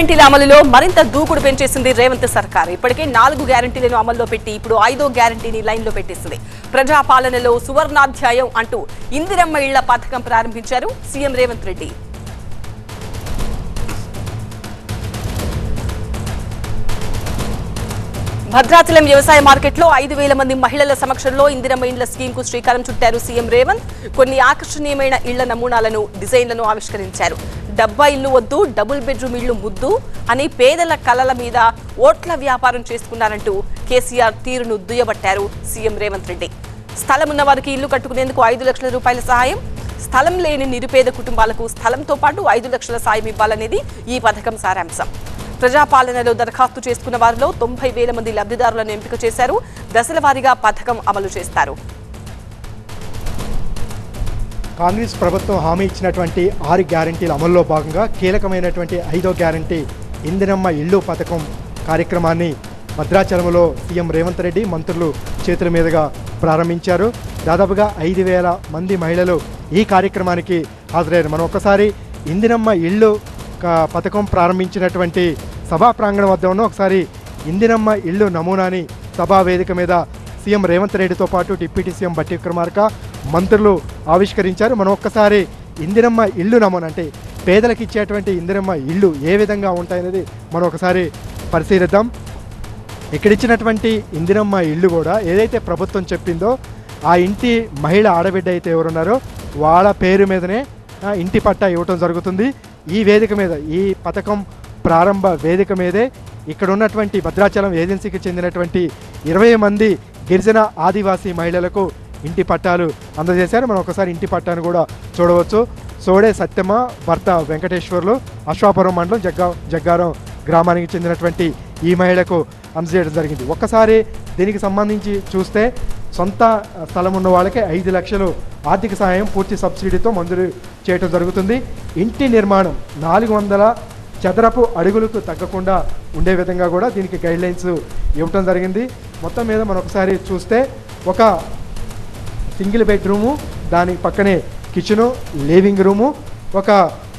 గ్యారంటీల అమలులో మరింత దూకుడు పెంచేసింది రేవంత్ సర్కార్. ఇప్పటికే నాలుగు గ్యారంటీలను అమల్లో పెట్టి ఇప్పుడు ఐదో గ్యారంటీని లైన్లో పెట్టేసింది. ప్రజాపాలనలో సువర్ణాధ్యాయం అంటూ ఇందిరమ్మ ఇళ్ళ పథకం ప్రారంభించారు సీఎం రేవంత్ రెడ్డి. భద్రాచలం వ్యవసాయ మార్కెట్లో ఐదు వేల మంది మహిళల సమక్షంలో ఇందిరమ్మ ఇండ్ల స్కీమ్కు శ్రీకారం చుట్టారు సీఎం రేవంత్. కొన్ని ఆకర్షణీయమైన ఇళ్ళ నమూనాలను డిజైన్లను ఆవిష్కరించారు. డబ్బా ఇల్లు వద్దు డబుల్ బెడ్రూమ్ ఇల్లు ముద్దు అని పేదల కలల మీద ఓట్ల వ్యాపారం చేసుకున్నారంటూ కేసీఆర్ తీరును దుయ్యబట్టారు సీఎం రేవంత్ రెడ్డి. స్థలం ఉన్న వారికి ఇల్లు కట్టుకునేందుకు ఐదు లక్షల రూపాయల సహాయం స్థలం లేని నిరుపేద కుటుంబాలకు స్థలంతో పాటు ఐదు లక్షల సాయం ఇవ్వాలనేది ఈ పథకం సారాంశం. ప్రజాపాలనలో దరఖాస్తు చేసుకున్న వారిలో తొంభై వేల మంది లబ్ధిదారులను ఎంపిక చేశారు దశల వారీగా పథకం అమలు చేస్తారు. కాంగ్రెస్ ప్రభుత్వం హామీ ఇచ్చినటువంటి ఆరు గ్యారంటీల అమల్లో భాగంగా కీలకమైనటువంటి ఐదో గ్యారంటీ ఇందిరమ్మ ఇల్లు పథకం కార్యక్రమాన్ని భద్రాచలంలో సీఎం రేవంత్ రెడ్డి మంత్రులు చేతుల మీదుగా ప్రారంభించారు. దాదాపుగా ఐదు వేల మంది మహిళలు ఈ కార్యక్రమానికి హాజరయ్యారు. మనం ఒకసారి ఇందిరమ్మ ఇల్లు పథకం ప్రారంభించినటువంటి సభా ప్రాంగణం వద్ద ఉన్న ఒకసారి ఇందిరమ్మ ఇల్లు నమూనాని సభా వేదిక మీద సీఎం రేవంత్ రెడ్డితో పాటు డిప్యూటీ సీఎం బట్టి విక్రమార్క మంత్రులు ఆవిష్కరించారు. మనం ఒక్కసారి ఇందిరమ్మ ఇల్లు నమ్మనంటే అంటే పేదలకు ఇచ్చేటువంటి ఇందిరమ్మ ఇల్లు ఏ విధంగా ఉంటాయనేది మనం ఒకసారి పరిశీలిద్దాం. ఇక్కడ ఇచ్చినటువంటి ఇందిరమ్మ ఇల్లు కూడా ఏదైతే ప్రభుత్వం చెప్పిందో ఆ ఇంటి మహిళ ఆడబిడ్డ అయితే ఎవరున్నారో వాళ్ళ పేరు మీదనే ఇంటి పట్టా ఇవ్వటం జరుగుతుంది. ఈ వేదిక మీద ఈ పథకం ప్రారంభ వేదిక మీదే ఇక్కడ ఉన్నటువంటి భద్రాచలం ఏజెన్సీకి చెందినటువంటి ఇరవై మంది గిరిజన ఆదివాసీ మహిళలకు ఇంటి పట్టాలు అందజేశారు. మనం ఒకసారి ఇంటి పట్టాను కూడా చూడవచ్చు. సోడే సత్యమ భర్త వెంకటేశ్వర్లు అశ్వాపురం మండలం జగ్గా జగ్గారం గ్రామానికి చెందినటువంటి ఈ మహిళకు అందజేయడం జరిగింది. ఒక్కసారి దీనికి సంబంధించి చూస్తే సొంత స్థలం ఉన్న వాళ్ళకి ఐదు లక్షలు ఆర్థిక సహాయం పూర్తి సబ్సిడీతో మంజూరు చేయటం జరుగుతుంది. ఇంటి నిర్మాణం నాలుగు వందల చదరపు అడుగులకు తగ్గకుండా ఉండే విధంగా కూడా దీనికి గైడ్లైన్స్ ఇవ్వటం జరిగింది. మొత్తం మీద మనం ఒకసారి చూస్తే ఒక సింగిల్ బెడ్రూము దాని పక్కనే కిచెను లివింగ్ రూము ఒక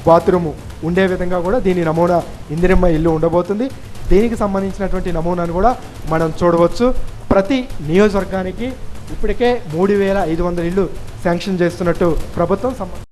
బాత్రూము. ఉండే విధంగా కూడా దీని నమూనా ఇందిరమ్మ ఇల్లు ఉండబోతుంది. దీనికి సంబంధించినటువంటి నమూనాను కూడా మనం చూడవచ్చు. ప్రతి నియోజకవర్గానికి ఇప్పటికే మూడు వేల ఐదు వందల ఇల్లు శాంక్షన్ చేస్తున్నట్టు ప్రభుత్వం సమ